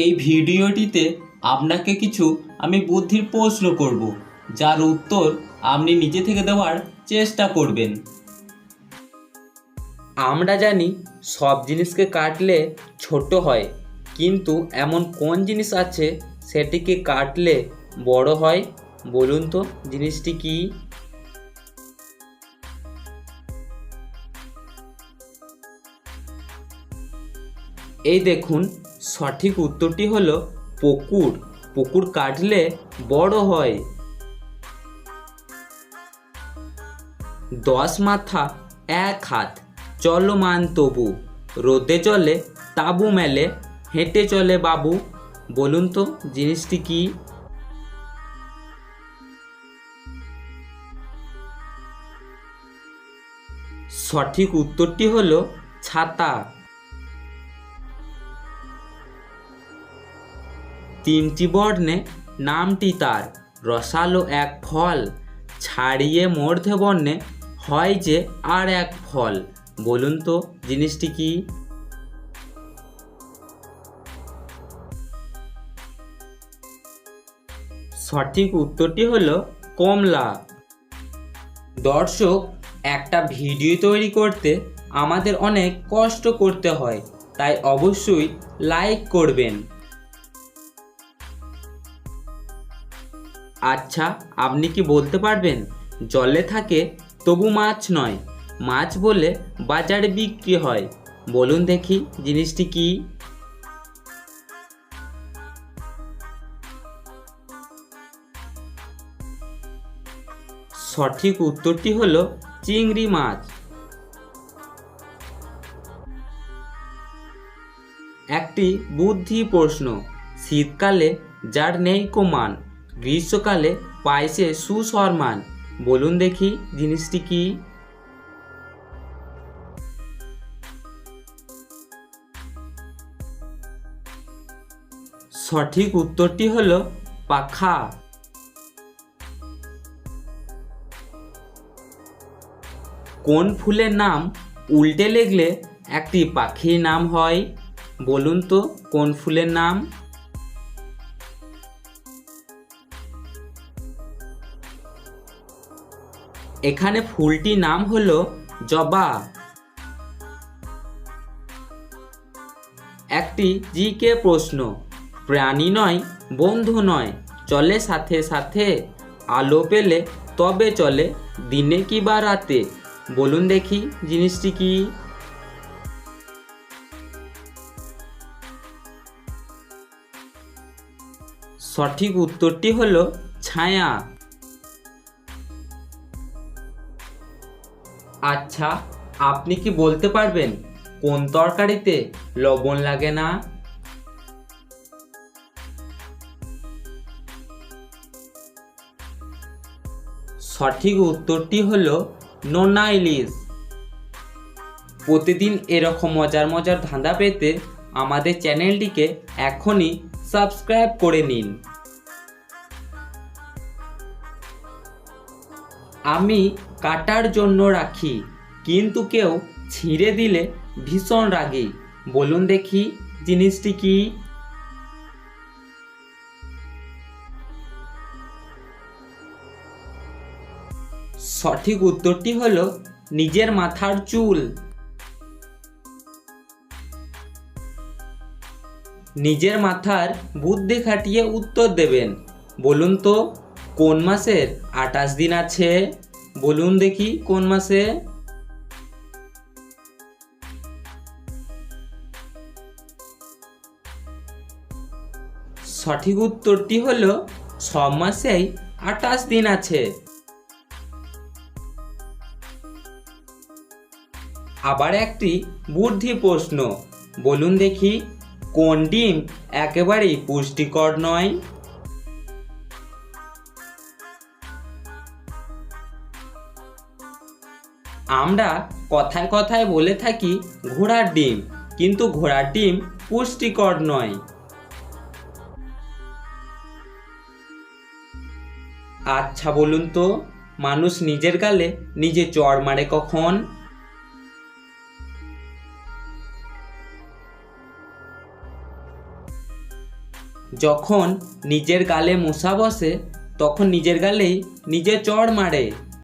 এই ভিডিওটিতে আপনাকে কিছু আমি বুদ্ধির প্রশ্ন করব, যার উত্তর আপনি নিজে থেকে দেওয়ার চেষ্টা করবেন। আমরা জানি সব জিনিসকে কাটলে ছোট হয়, কিন্তু এমন কোন জিনিস আছে সেটিকে কাটলে বড় হয়? বলুন তো, জিনিসটি কি? এই দেখুন সঠিক উত্তরটি হলো পুকুর। পুকুর কাটলে বড় হয়। দশ মাথা, এক হাত, চলমান তবু। রোদে চলে, তাবু মেলে, হেঁটে চলে বাবু। বলুন তো, জিনিসটি কি? সঠিক উত্তরটি হলো ছাতা। তিনটি বর্ণে নামটি তার। রসালো এক ফল, ছাড়িয়ে মূর্ধে বর্ণে হয় যে আর এক ফল। বলুন তো, জিনিসটি কি? সঠিক উত্তরটি হলো কমলা। দর্শক, একটা ভিডিও তৈরি করতে আমাদের অনেক কষ্ট করতে হয়, তাই অবশ্যই লাইক করবেন। আচ্ছা আপনি কি বলতে পারবেন? জলে থাকে, তবু মাছ নয়। মাছ বলে বাজারে বিক্রি হয়। বলুন দেখি জিনিসটি কি? সঠিক উত্তরটি হলো চিংড়ি মাছ। একটি বুদ্ধি প্রশ্ন, শীতকালে যার নেই কোমান গ্রীষ্মকালে পাইছে সুসরমান। বলুন দেখি জিনিসটি কি? সঠিক উত্তরটি হলো পাখা। কোন ফুলের নাম উল্টে লেগলে একটি পাখির নাম হয়? বলুন তো কোন ফুলের নাম? এখানে ফুলটির নাম হলো জবা। একটি জিকে প্রশ্ন, প্রাণী নয়, বন্ধু নয়, চলে সাথে সাথে, আলো পেলে তবে চলে, দিনে কি বা রাতে, বলুন দেখি জিনিসটি কি? সঠিক উত্তরটি হলো ছায়া। আচ্ছা আপনি কি বলতে পারবেন কোন তরকারিতে লবণ লাগে না? সঠিক উত্তরটি হল নোনা ইলিশ। প্রতিদিন এরকম মজার মজার ধাঁধা পেতে আমাদের চ্যানেলটিকে এখনই সাবস্ক্রাইব করে নিন। আমি কাটার জন্য রাখি, কিন্তু কেউ ছিঁড়ে দিলে ভীষণ রাগি। বলুন দেখি জিনিসটি কি? সঠিক উত্তরটি হলো নিজের মাথার চুল। নিজের মাথার বুদ্ধি খাটিয়ে উত্তর দেবেন। বলুন তো, কোন মাসের আঠাশ দিন আছে? বলুন দেখি কোন মাসে? সঠিক উত্তরটি হলো সব মাসেই আঠাশ দিন আছে। আবার একটি বুদ্ধি প্রশ্ন, বলুন দেখি কোন ডিম একেবারেই পুষ্টিকর নয়? আমরা কথায় কথায় বলে থাকি ঘোড়ার ডিম, কিন্তু ঘোড়ার ডিম পুষ্টিকর নয়। আচ্ছা বলুন তো, মানুষ নিজের গালে নিজে চড় মারে কখন? যখন নিজের গালে মশা বসে, তখন নিজের গালেই নিজে চড় মারে।